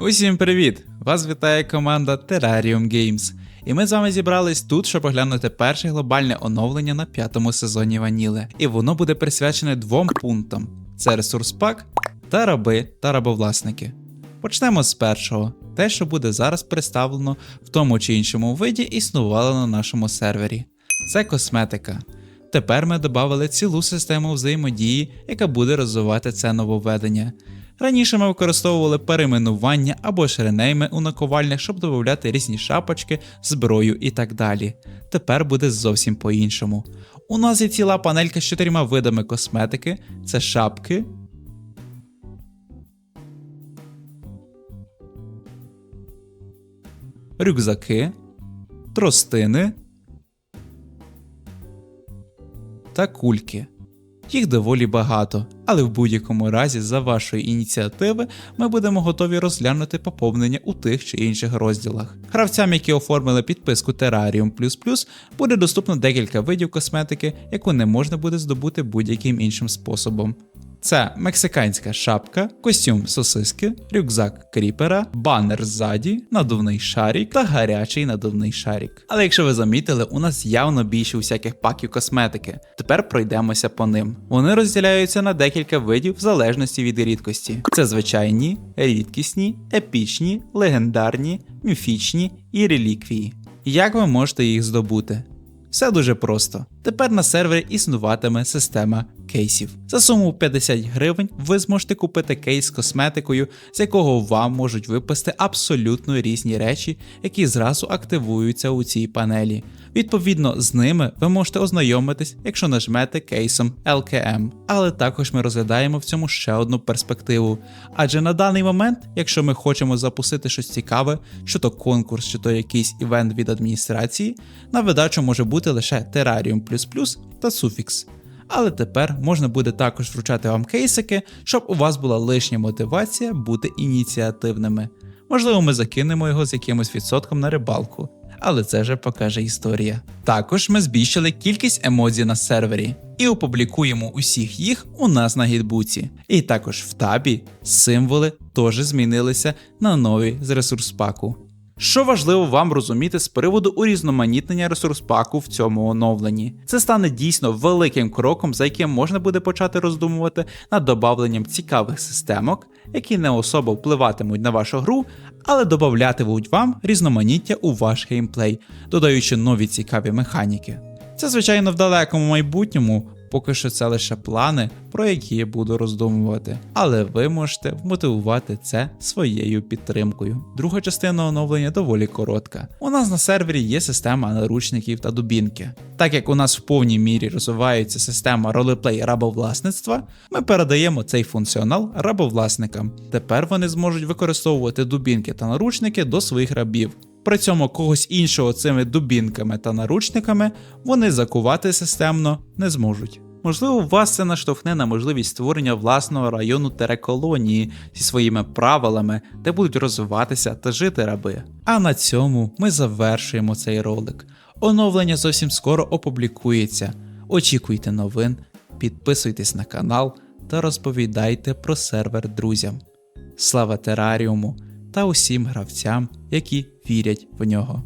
Усім привіт! Вас вітає команда Terrarium Games. І ми з вами зібрались тут, щоб оглянути перше глобальне оновлення на п'ятому сезоні Ваніле. І воно буде присвячене двом пунктам: це ресурс пак та раби та рабовласники. Почнемо з першого. Те, що буде зараз представлено в тому чи іншому виді, існувало на нашому сервері. Це косметика. Тепер ми додали цілу систему взаємодії, яка буде розвивати це нововведення. Раніше ми використовували перейменування або ж ренейми у наковальнях, щоб додати різні шапочки, зброю і так далі. Тепер буде зовсім по-іншому. У нас є ціла панелька з чотирма видами косметики: це шапки, рюкзаки, тростини та кульки. Їх доволі багато, але в будь-якому разі, за вашої ініціативи, ми будемо готові розглянути поповнення у тих чи інших розділах. Гравцям, які оформили підписку Terrarium++, буде доступно декілька видів косметики, яку не можна буде здобути будь-яким іншим способом. Це мексиканська шапка, костюм сосиски, рюкзак кріпера, банер ззаді, надувний шарик та гарячий надувний шарик. Але якщо ви замітили, у нас явно більше усяких паків косметики. Тепер пройдемося по ним. Вони розділяються на декілька видів в залежності від рідкості. Це звичайні, рідкісні, епічні, легендарні, міфічні і реліквії. Як ви можете їх здобути? Все дуже просто. Тепер на сервері існуватиме система кейсів. За суму 50 гривень ви зможете купити кейс з косметикою, з якого вам можуть випасти абсолютно різні речі, які зразу активуються у цій панелі. Відповідно, з ними ви можете ознайомитись, якщо нажмете кейсом LKM. Але також ми розглядаємо в цьому ще одну перспективу. Адже на даний момент, якщо ми хочемо запустити щось цікаве, що то конкурс, чи то якийсь івент від адміністрації, на видачу може бути лише Terrarium та суфікс. Але тепер можна буде також вручати вам кейсики, щоб у вас була лишня мотивація бути ініціативними. Можливо, ми закинемо його з якимось відсотком на рибалку, але це вже покаже історія. Також ми збільшили кількість емодзі на сервері і опублікуємо усіх їх у нас на гідбуці. І також в табі символи теж змінилися на нові з ресурс паку. Що важливо вам розуміти з приводу урізноманітнення ресурс-паку в цьому оновленні? Це стане дійсно великим кроком, за яким можна буде почати роздумувати над додавленням цікавих системок, які не особо впливатимуть на вашу гру, але додатимуть вам різноманіття у ваш геймплей, додаючи нові цікаві механіки. Це, звичайно, в далекому майбутньому Поки що це лише плани, про які я буду роздумувати, але ви можете вмотивувати це своєю підтримкою. Друга частина оновлення доволі коротка. У нас на сервері є система наручників та дубінки. Так як у нас в повній мірі розвивається система ролеплей рабовласництва, ми передаємо цей функціонал рабовласникам. Тепер вони зможуть використовувати дубінки та наручники до своїх рабів. При цьому когось іншого цими дубінками та наручниками вони закувати системно не зможуть. Можливо, вас це наштовхне на можливість створення власного району тереколонії зі своїми правилами, де будуть розвиватися та жити раби. А на цьому ми завершуємо цей ролик. Оновлення зовсім скоро опублікується. Очікуйте новин, підписуйтесь на канал та розповідайте про сервер друзям. Слава тераріуму та усім гравцям, які вірять в нього.